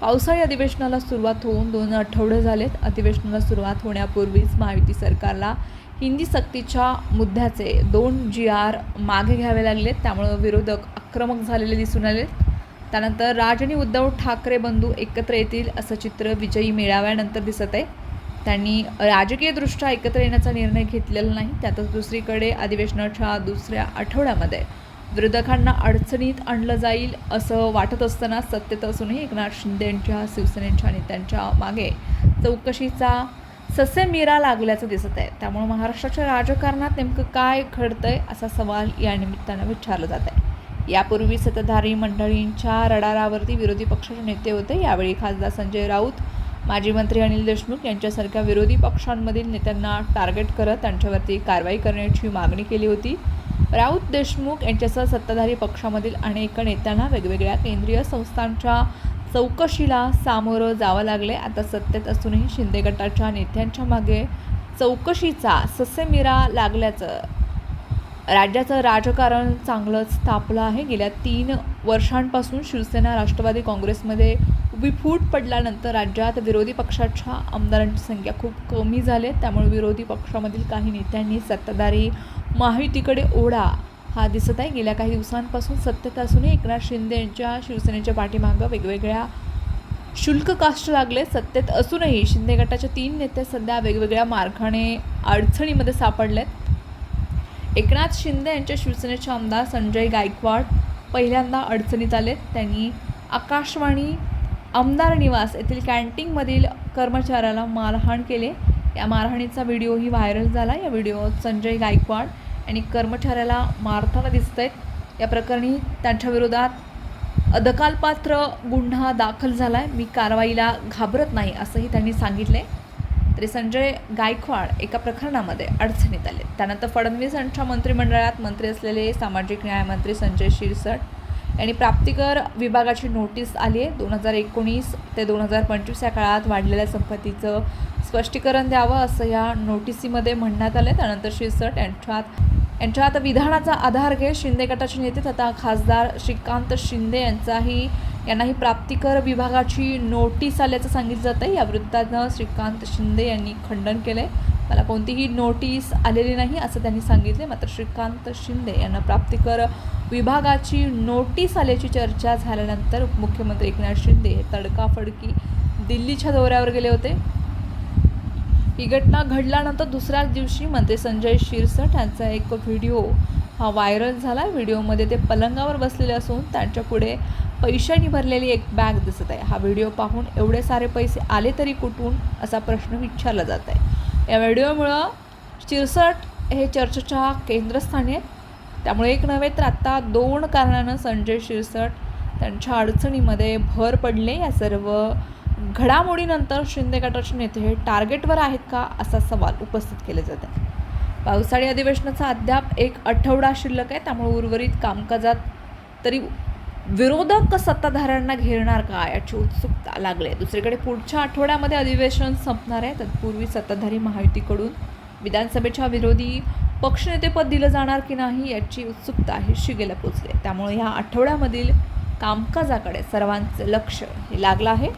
पावसाळी अधिवेशनाला सुरुवात होऊन दोन आठवडे झालेत. अधिवेशनाला सुरुवात होण्यापूर्वीच महायुती सरकारला हिंदी सक्तीच्या मुद्द्याचे दोन जी आर मागे घ्यावे लागलेत. त्यामुळं विरोधक आक्रमक झालेले दिसून आले त्यानंतर राज आणि उद्धव ठाकरे बंधू एकत्र येतील असं चित्र विजयी मेळाव्यानंतर दिसत आहे. त्यांनी राजकीयदृष्ट्या एकत्र येण्याचा निर्णय घेतलेला नाही. त्यातच दुसरीकडे अधिवेशनाच्या दुसऱ्या आठवड्यामध्ये विरोधकांना अडचणीत आणलं जाईल असं वाटत असताना सत्तेत असूनही एकनाथ शिंदे यांच्या शिवसेनेच्या नेत्यांच्या मागे चौकशीचा ससेमिरा लागल्याचं दिसत आहे. त्यामुळे महाराष्ट्राच्या राजकारणात नेमकं काय घडतंय असा सवाल या निमित्तानं विचारला जात आहे. यापूर्वी सत्ताधारी मंडळींच्या रडारावरती विरोधी पक्षाचे नेते होते. यावेळी खासदार संजय राऊत माजी मंत्री अनिल देशमुख यांच्यासारख्या विरोधी पक्षांमधील नेत्यांना टार्गेट करत त्यांच्यावरती कारवाई करण्याची मागणी केली होती. राऊत देशमुख यांच्यासह सत्ताधारी पक्षामधील अनेक नेत्यांना वेगवेगळ्या केंद्रीय संस्थांच्या चौकशीला सामोरं जावं लागले आता सत्तेत असूनही शिंदे गटाच्या नेत्यांच्या मागे चौकशीचा ससेमिरा लागल्याचं राज्याचं राजकारण चांगलंच तापलं आहे. गेल्या तीन वर्षांपासून शिवसेना राष्ट्रवादी काँग्रेसमध्ये उभी फूट पडल्यानंतर राज्यात विरोधी पक्षाच्या आमदारांची संख्या खूप कमी झाली त्यामुळे विरोधी पक्षामधील काही नेत्यांनी सत्ताधारी महायुतीकडे ओढा हा दिसत आहे. गेल्या काही दिवसांपासून सत्तेत असूनही एकनाथ शिंदे यांच्या शिवसेनेच्या पाठीमागं वेगवेगळ्या शुल्क कास्ट लागले. सत्तेत असूनही शिंदे गटाच्या तीन नेते सध्या वेगवेगळ्या मार्गाने अडचणीमध्ये सापडलेत. एकनाथ शिंदे यांच्या शिवसेनेचे आमदार संजय गायकवाड पहिल्यांदा अडचणीत आलेत. त्यांनी आकाशवाणी आमदार निवास येथील कॅन्टीनमधील कर्मचाऱ्याला मारहाण केले. या मारहाणीचा व्हिडिओही व्हायरल झाला. या व्हिडिओत संजय गायकवाड यांनी कर्मचाऱ्याला मारताना दिसत आहेत या प्रकरणी त्यांच्या विरोधात अदकालपात्र गुन्हा दाखल झाला आहे मी कारवाईला घाबरत नाही असंही त्यांनी सांगितले तरी संजय गायकवाड एका प्रकरणामध्ये अडचणीत आले. त्यानंतर फडणवीस यांच्या मंत्रिमंडळात मंत्री असलेले सामाजिक न्यायमंत्री संजय शिरसट आणि प्राप्तिकर विभागाची नोटीस आली आहे. दोन हजार एकोणीस ते दोन हजार पंचवीस या काळात वाढलेल्या संपत्तीचं स्पष्टीकरण द्यावं असं या नोटिसीमध्ये म्हणण्यात आलं त्यानंतर शिरसट यांच्यात आता विधानाचा आधार घेत शिंदे गटाचे नेते तथा खासदार श्रीकांत शिंदे यांचाही यांनाही प्राप्तिकर विभागाची नोटीस आल्याचं सांगितलं जातं या वृत्तानं श्रीकांत शिंदे यांनी खंडन केलं आहे मला कोणतीही नोटीस आलेली नाही असं त्यांनी सांगितले. मात्र श्रीकांत शिंदे यांना प्राप्तिकर विभागाची नोटीस आल्याची चर्चा झाल्यानंतर उपमुख्यमंत्री एकनाथ शिंदे हे तडकाफडकी दिल्लीच्या दौऱ्यावर गेले होते. ही घटना घडल्यानंतर दुसऱ्याच दिवशी मंत्री संजय शिरसट यांचा एक व्हिडिओ हा व्हायरल झाला. व्हिडिओमध्ये ते पलंगावर बसलेले असून त्यांच्या पुढे पैशांनी भरलेली एक बॅग दिसत आहे. हा व्हिडिओ पाहून एवढे सारे पैसे आले तरी कुठून असा प्रश्न विचारला जात आहे. या व्हिडिओमुळं शिरसट हे चर्चेच्या केंद्रस्थानी आहेत. त्यामुळे एक नव्हे तर आत्ता दोन कारणानं संजय शिरसट त्यांच्या अडचणीमध्ये भर पडले. या सर्व घडामोडीनंतर शिंदे गटाचे नेते हे टार्गेटवर आहेत का असा सवाल उपस्थित केले जात आहे पावसाळी अधिवेशनाचा अद्याप एक आठवडा शिल्लक आहे. त्यामुळे उर्वरित कामकाजात तरी विरोधक सत्ताधाऱ्यांना घेरणार का याची उत्सुकता लागली आहे दुसरीकडे पुढच्या आठवड्यामध्ये अधिवेशन संपणार आहे. तत्पूर्वी सत्ताधारी महायुतीकडून विधानसभेच्या विरोधी पक्षनेतेपद दिलं जाणार की नाही याची उत्सुकता ही शिगेला पोचली त्यामुळे ह्या आठवड्यामधील कामकाजाकडे सर्वांचं लक्ष हे लागलं आहे.